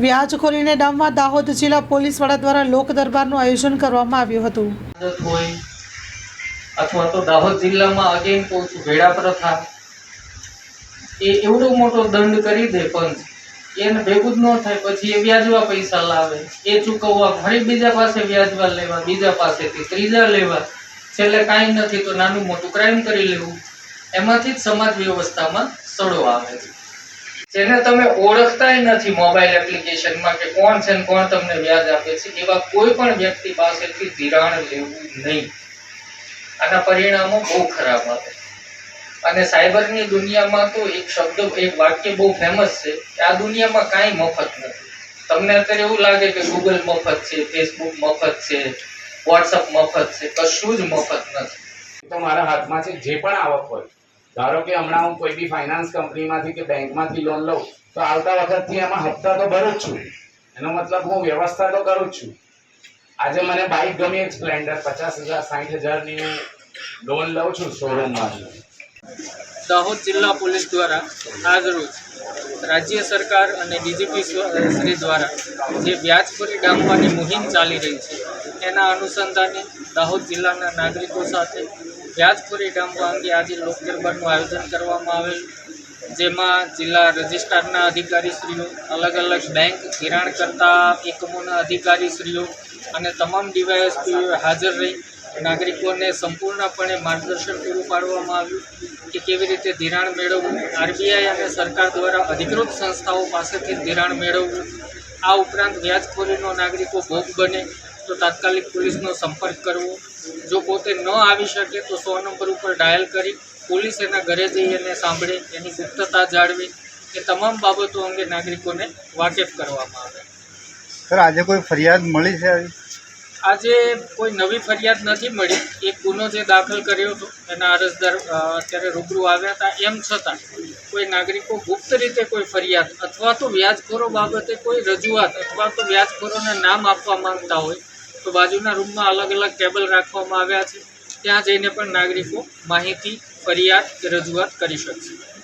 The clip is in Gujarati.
વ્યાજખોરીને ડામવા દાહોદ જિલ્લા પોલીસ વડા દ્વારા લોક દરબારનું આયોજન કરવામાં આવ્યું હતું. અથવા તો દાહોદ જિલ્લામાં અગેન કહું છું ભેડા પ્રથા. એ એવડો મોટો દંડ કરી દે પંચ એને ભેગું જ ન થાય, પછી એ વ્યાજવા પૈસા લાવે. એ ચૂકવવા, ફરી બીજા પાસે વ્યાજવા લેવા, બીજા પાસેથી ત્રીજા લેવા. છેલ્લે કાંઈ નથી તો નાનું મોટું ક્રાઇમ કરી લેવું. એમાંથી જ સમાજ વ્યવસ્થામાં સડો આવે છે. જેને તમે ઓળખતાય નથી મોબાઈલ એપ્લિકેશનમાં કે કોણ છે કોણ તમને વ્યાજ આપે છે, એવા કોઈ પણ વ્યક્તિ પાસેથી ધિરાણ લેવું નહીં. આના પરિણામો બહુ ખરાબ આવે અને સાયબરની દુનિયામાં તો એક શબ્દ, એક વાક્ય બહુ ફેમસ છે કે આ દુનિયામાં કાંઈ મફત નથી. તમને અત્યારે એવું લાગે કે ગૂગલ મફત છે ફેસબુક મફત છે વોટ્સઅપ મફત છે, કશું જ મફત નથી. તો મારા હાથમાં છે, જે પણ આવક હોય. ધારો કે હમણાં હું કોઈ બી ફાઇનાન્સ કંપનીમાંથી કે બેંકમાંથી લોન લઉં, તો આવતા વખતથી એમાં હપ્તા તો ભરું જ છું. એનો મતલબ હું વ્યવસ્થા તો કરું જ છું. આજે મને બાઇક ગમી એક સ્પ્લેન્ડર પચાસ હજાર સાઠ હજારની લોન લઉં છું શોરૂમમાં દાહોદ જિલ્લા પોલીસ દ્વારા આજરોજ રાજ્ય સરકાર અને ડીજીપી શ્રી દ્વારા જે વ્યાજખોરી ડામવાની મુહિમ ચાલી રહી છે, એના અનુસંધાને દાહોદ જિલ્લાના નાગરિકો સાથે વ્યાજખોરી ડામવા અંગે આજે લોક દરબારનું આયોજન કરવામાં આવેલ, જેમાં જિલ્લા રજિસ્ટ્રારના અધિકારીશ્રીઓ, અલગ અલગ બેંક ધિરાણ કરતા એકમોના અધિકારીશ્રીઓ અને તમામ ડીવાયએસપીઓ હાજર રહી. નાગરિકોને સંપૂર્ણપણે માર્ગદર્શન પૂરું પાડવામાં આવ્યું કે કેવી રીતે ધિરાણ મેળવવું. આરબીઆઈ અને સરકાર દ્વારા અધિકૃત સંસ્થાઓ પાસેથી ધિરાણ મેળવવું. આ ઉપરાંત વ્યાજખોરીનો નાગરિકો ભોગ બને. તો તાત્કાલિક પોલીસનો સંપર્ક કરવો. જો પોતે ન આવી શકે તો સો નંબર ઉપર ડાયલ કરી પોલીસ એના ઘરે જઈ અને સાંભળે એની ગુપ્તતા જાળવી. એ તમામ બાબતો અંગે નાગરિકોને વાકેફ કરવામાં આવે. સર આજે કોઈ ફરિયાદ મળી છે આજે કોઈ નવી ફરિયાદ નથી મળી. એક ગુનો જે દાખલ કર્યો હતો એના અરજદાર અત્યારે રૂબરૂ આવ્યા હતા. એમ છતાં કોઈ નાગરિકો ગુપ્ત રીતે કોઈ ફરિયાદ અથવા તો વ્યાજખોરો બાબતે કોઈ રજૂઆત અથવા તો વ્યાજખોરોને નામ આપવા માંગતા હોય તો બાજુના રૂમમાં અલગ અલગ ટેબલ રાખવામાં આવ્યા છે. ત્યાં જઈને પણ નાગરિકો માહિતી, ફરિયાદ કે રજૂઆત કરી શકશે.